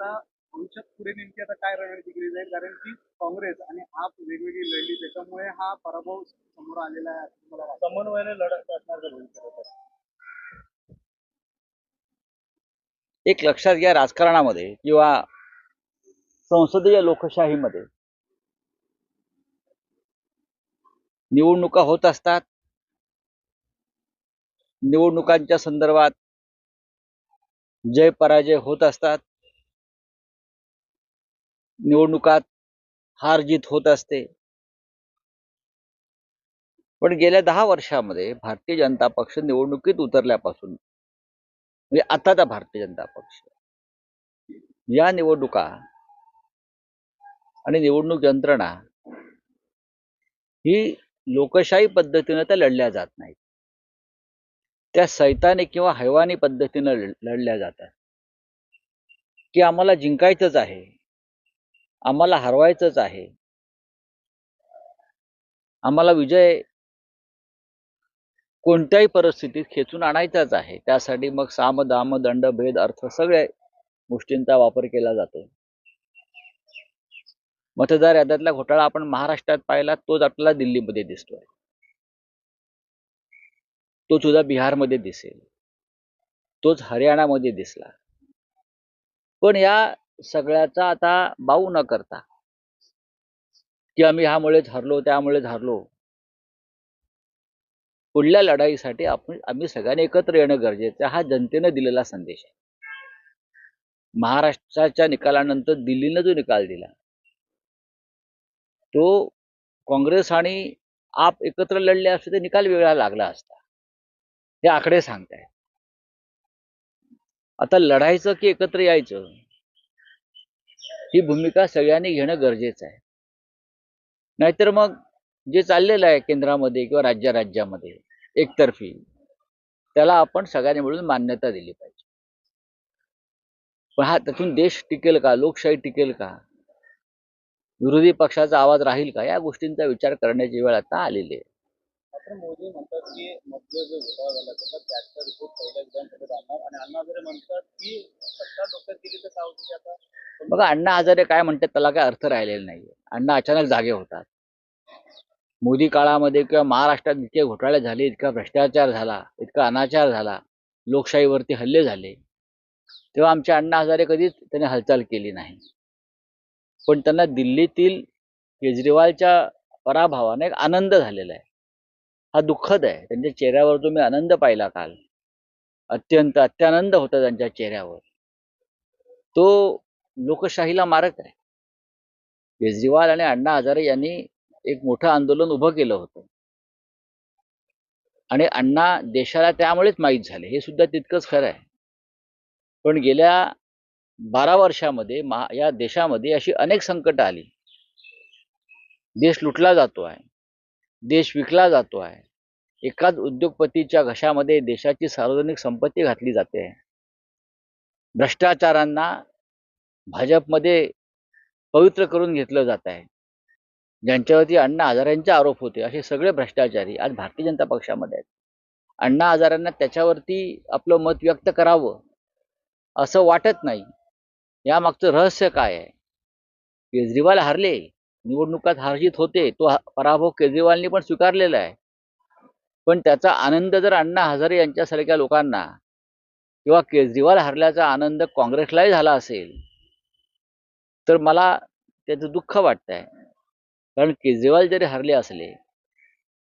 आता भविष्यात पुढे नेमकी आता काय रणनीती केली जाईल? कारण की काँग्रेस आणि आप वेगवेगळी लढली त्याच्यामुळे हा पराभव समोर आलेला आहे असं मला वाटतं. समन्वयाने लढत असणार का भविष्यात एक लक्षात घ्या राजकारणामध्ये किंवा संसदीय लोकशाहीमध्ये. निवडणुका होत असतात. निवडणुकांच्या संदर्भात जय पराजय होत असतात. निवडणुकात हार जीत होत असते. पण गेल्या दहा वर्षामध्ये भारतीय जनता पक्ष निवडणुकीत उतरल्यापासून म्हणजे आताचा भारतीय जनता पक्ष या निवडणुका आणि निवडणूक यंत्रणा ही लोकशाही पद्धतीनं त्या लढल्या जात नाहीत. त्या सैतानी किंवा हैवानी पद्धतीनं लढल्या जातात. की आम्हाला जिंकायचंच आहे आम्हाला हरवायचंच आहे. आम्हाला विजय कोणत्याही परिस्थितीत खेचून आणायचाच आहे. त्यासाठी मग साम दाम दंड भेद अर्थ सगळ्या गोष्टींचा वापर केला जातो. मतदार याद्यातला घोटाळा आपण महाराष्ट्रात पाहिला तोच आपल्याला दिल्लीमध्ये दिसतोय. तो सुद्धा बिहारमध्ये दिसेल. तोच हरियाणामध्ये दिसला. पण या सगळ्याचा आता बाऊ न करता. की आम्ही ह्यामुळेच हरलो त्यामुळेच हरलो. पुढल्या लढाईसाठी आपण आम्ही सगळ्यांनी एकत्र येणं गरजेचं हा जनतेनं दिलेला संदेश आहे. महाराष्ट्राच्या निकालानंतर दिल्लीनं जो निकाल दिला तो काँग्रेस आणि आप एकत्र लढले असते ते निकाल वेगळा लागला असता. हे आकडे सांगताय आता लढायचं की एकत्र यायचं? ही भूमिका सगळ्यांनी घेणं गरजेचं आहे. नाहीतर मग जे चाललेलं आहे केंद्रामध्ये किंवा राज्या राज्यामध्ये एकतर्फी त्याला आपण सगळ्यांनी मिळून मान्यता दिली पाहिजे. पण हा त्यातून देश टिकेल का लोकशाही टिकेल का विरोधी पक्षाचा आवाज राहील का या गोष्टींचा विचार करण्याची वेळ आता आलेली आहे. मात्र मोदी म्हणतात की मध्ये जो घोटाळा झाला त्याचा त्याचा रिपोर्ट पहिल्या विधानसभेत आणणार. आणि अण्णा हजारे म्हणतात की सत्ता डोक्यात गेली तर काय होती आता? बघा अण्णा हजारे काय म्हणतात त्याला काय अर्थ राहिलेला नाहीये. अण्णा अचानक जागे होतात. मोदी काळामध्ये किंवा महाराष्ट्रात इतके घोटाळे झाले इतका भ्रष्टाचार झाला इतका अनाचार झाला लोकशाहीवरती हल्ले झाले तेव्हा आमचे अण्णा हजारे कधीच त्यांनी हालचाल केली नाही. पण त्यांना दिल्लीतील केजरीवालच्या पराभवाने एक आनंद झालेला आहे. हा दुःखद आहे. त्यांच्या चेहऱ्यावर तुम्ही आनंद पाहिला काल अत्यंत अत्यानंद होता त्यांच्या चेहऱ्यावर. तो लोकशाहीला मारक आहे. केजरीवाल आणि अण्णा हजारे यांनी एक मोठं आंदोलन उभं केलं होतं. आणि अण्णा देशाला त्यामुळेच माहीत झाले हे सुद्धा तितकंच खरं आहे. पण गेल्या बारा वर्षामध्ये मा या देशामध्ये अशी अनेक संकटं आली. देश लुटला जातो आहे. देश विकला जातो आहे. एकाच उद्योगपतीच्या घशामध्ये देशाची सार्वजनिक संपत्ती घातली जाते. भ्रष्टाचारांना भाजपमध्ये पवित्र करून घेतलं जात आहे. ज्यांच्यावरती अण्णा हजारांचे आरोप होते असे सगळे भ्रष्टाचारी आज भारतीय जनता पक्षामध्ये आहेत. अण्णा हजारांना त्याच्यावरती आपलं मत व्यक्त करावं असं वाटत नाही. यामागचं रहस्य काय आहे? केजरीवाल हारले. निवडणुकात हारजीत होते तो पराभव केजरीवालनी पण स्वीकारलेला आहे. पण त्याचा आनंद जर अण्णा हजारे यांच्यासारख्या लोकांना किंवा केजरीवाल हरल्याचा आनंद काँग्रेसलाही झाला असेल तर मला त्याचं दुःख वाटतंय. कारण केजरीवाल जरी हरले असले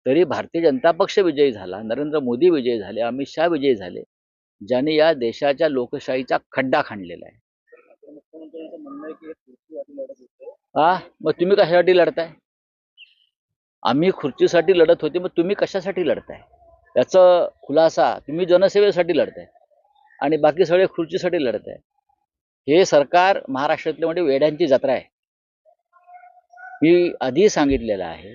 तरी भारतीय जनता पक्ष विजयी झाला नरेंद्र मोदी विजयी झाले अमित शहा विजयी झाले ज्याने या देशाच्या लोकशाहीचा खड्डा खणलेला आहे. हा मग तुम्ही कशासाठी लढताय? आम्ही खुर्चीसाठी लढत होते मग तुम्ही कशासाठी लढताय? याचा खुलासा तुम्ही जनसेवेसाठी लढताय आणि बाकी सगळे खुर्चीसाठी लढत आहे हे सरकार महाराष्ट्रातले म्हणजे वेड्यांची जत्रा आहे. मी आधी सांगितलेलं आहे.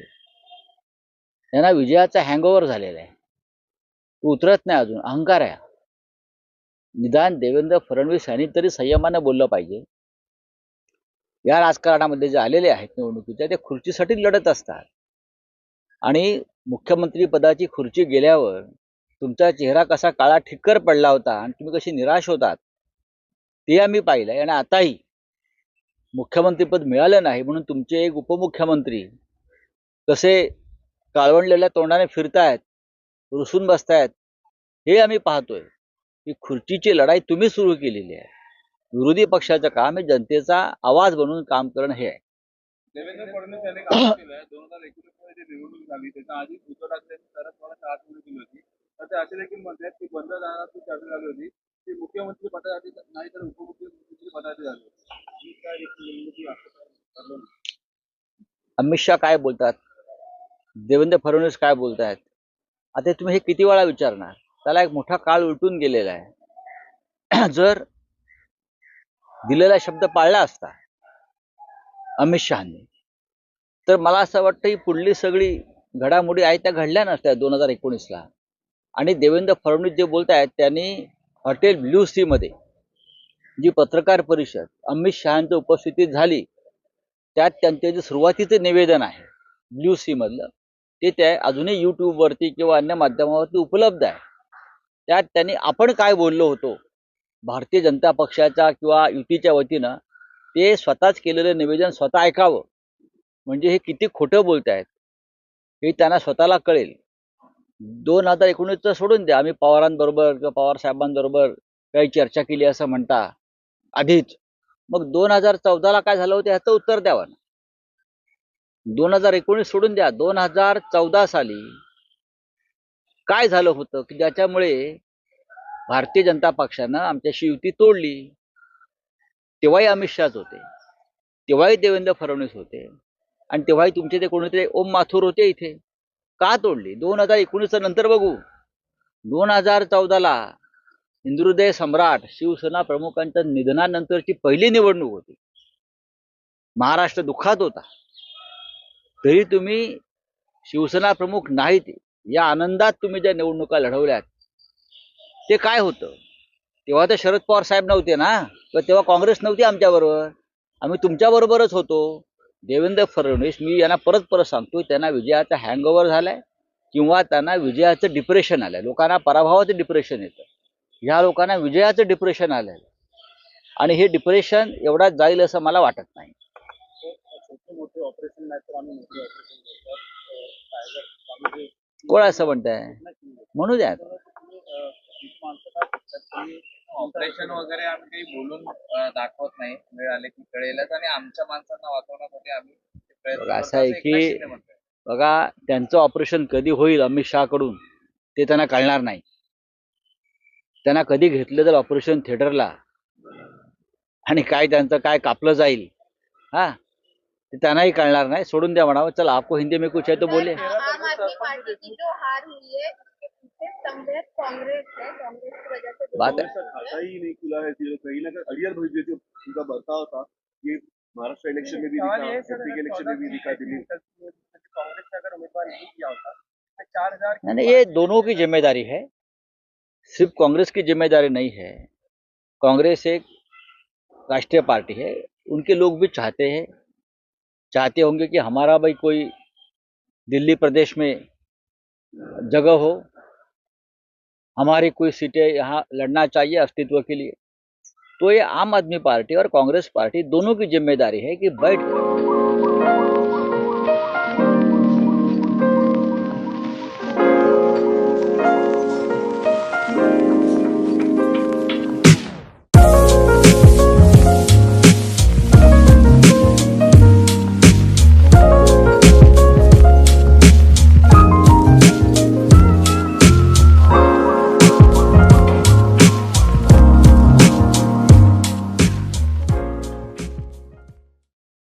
त्यांना विजयाचा हँगओव्हर झालेला आहे. तो उतरत नाही अजून अहंकार आहे. निदान देवेंद्र फडणवीस यांनी तरी संयमानं बोललं पाहिजे. या राजकारणामध्ये जे आलेले आहेत निवडणुकीच्या ते खुर्चीसाठी लढत असतात. आणि मुख्यमंत्री पदाची खुर्ची गेल्यावर तुमचा चेहरा कसा काळा ठिक्कर पडला होता आणि तुम्ही कशी निराश होतात ते आम्ही पाहिलंय आणि आताही मुख्यमंत्रीपद मिळालं नाही म्हणून तुमचे एक उपमुख्यमंत्री कसे काळवंडलेल्या तोंडाने फिरतायत रुसून बसतायत हे आम्ही पाहतोय. ही खुर्चीची लढाई तुम्ही सुरू केलेली आहे. विरोधी पक्षाचं काम हे जनतेचा आवाज बनवून काम करणं हे आहे. देवेंद्र फडणवीस यांनी काम केलंय. दोन हजार एकोणीसमध्ये निवडणूक झाली. त्याच्या आधी उद्धव ठाकरेंनी शरद पवारांच्या हात निवडून दिली होती. तर ते असे देखील म्हणतात की बंद चर्चा झाली होती. ती मुख्यमंत्री पदासाठी नाही तर उपमुख्यमंत्री पदासाठी झाली होती. अमित शहा काय बोलतात? देवेंद्र फडणवीस काय बोलतायत? आता तुम्ही हे किती वेळा विचारणार? त्याला एक मोठा काळ उलटून गेलेला आहे. जर दिलेला शब्द पाळला असता. अमित शहानी. तर मला असं वाटतं ही पुढली सगळी घडामोडी आहे त्या घडल्या नसत्या दोन हजार एकोणीसला. आणि देवेंद्र फडणवीस जे बोलत आहेत त्यांनी हॉटेल ब्ल्यू सीमध्ये जी पत्रकार परिषद अमित शहाच्या उपस्थितीत झाली त्यात त्यांचे जे सुरुवातीचे निवेदन आहे. ब्ल्यू सी मधलं ते त्या अजूनही यूट्यूबवरती किंवा अन्य माध्यमावरती उपलब्ध आहे. त्यात त्यांनी आपण काय बोललो होतो भारतीय जनता पक्षाच्या किंवा युतीच्या वतीनं ते स्वतःच केलेलं निवेदन स्वतः ऐकावं. म्हणजे हे किती खोटं बोलत आहेत. हे त्यांना स्वतःला कळेल. दोन हजार एकोणीसचं सोडून द्या. आम्ही पवारांबरोबर किंवा पवार साहेबांबरोबर काही चर्चा केली असं म्हणता आधीच. मग दोन हजार चौदाला काय झालं होतं ह्याचं उत्तर द्यावं. दोन हजार एकोणीस सोडून द्या. दोन हजार चौदा साली काय झालं होतं? की ज्याच्यामुळे भारतीय जनता पक्षानं आमच्याशी युती तोडली. तेव्हाही अमित शहाच होते. तेव्हाही देवेंद्र फडणवीस होते. आणि तेव्हाही तुमचे ते कोणीतरी ओम माथुर होते इथे. का तोडली? दोन हजार एकोणीसचं नंतर बघू. दोन हजार चौदाला हिंदुहृदय सम्राट शिवसेना प्रमुखांच्या निधनानंतरची पहिली निवडणूक होती. महाराष्ट्र दुःखात होता. तरी तुम्ही शिवसेना प्रमुख नाहीत. या आनंदात तुम्ही ज्या निवडणुका लढवल्यात ते काय होतं? तेव्हा तर शरद पवार साहेब नव्हते ना? किंवा तेव्हा काँग्रेस नव्हती आमच्याबरोबर. आम्ही तुमच्याबरोबरच होतो. देवेंद्र फडणवीस मी यांना परत परत सांगतो त्यांना विजयाचा हँगओव्हर झालाय किंवा त्यांना विजयाचं डिप्रेशन आलंय. लोकांना पराभवाचं डिप्रेशन येतं. ह्या लोकांना विजयाचं डिप्रेशन आलंय. आणि हे डिप्रेशन एवढा जाईल असं मला वाटत नाही. कोण असं म्हणताय? म्हणू द्या. ऑपरेशन वगैरे आम्ही काही बोलून दाखवत नाही. वेळ आले की कळेलच आणि आमच्या माणसांना वाचवण्यासाठी आम्ही असं आहे की-. बघा त्यांचं ऑपरेशन कधी होईल अमित शहाकडून ते त्यांना कळणार नाही. त्यांना कधी घेतलं तर ऑपरेशन थिएटरला आणि काय त्यांचं काय कापलं जाईल हा? ते त्यांनाही कळणार नाही. सोडून द्या म्हणावं. चला आपको हिंदी में कुछ है तो बोले. पार्टी की जो हार हुई है इससे कांग्रेस है कांग्रेस की वजह से बात है। खाता ही नहीं खुला है जो कहीं ना कहीं अड़ियल भर जो उनका बर्ताव था ये महाराष्ट्र इलेक्शन में भी दिखा एमपी के इलेक्शन में भी दिखा दिल्ली। कांग्रेस ने अगर उम्मीदवार नहीं किया होता चार हज़ार नहीं नहीं, ये दोनों की ज़िम्मेदारी है। सिर्फ़ कांग्रेस की ज़िम्मेदारी नहीं है। कांग्रेस एक राष्ट्रीय पार्टी है उनके लोग भी चाहते हैं चाहते होंगे कि हमारा भाई कोई दिल्ली प्रदेश में जगह हो, हमारी कोई सीटें यहाँ लड़ना चाहिए अस्तित्व के लिए तो ये आम आदमी पार्टी और कांग्रेस पार्टी दोनों की ज़िम्मेदारी है कि बैठ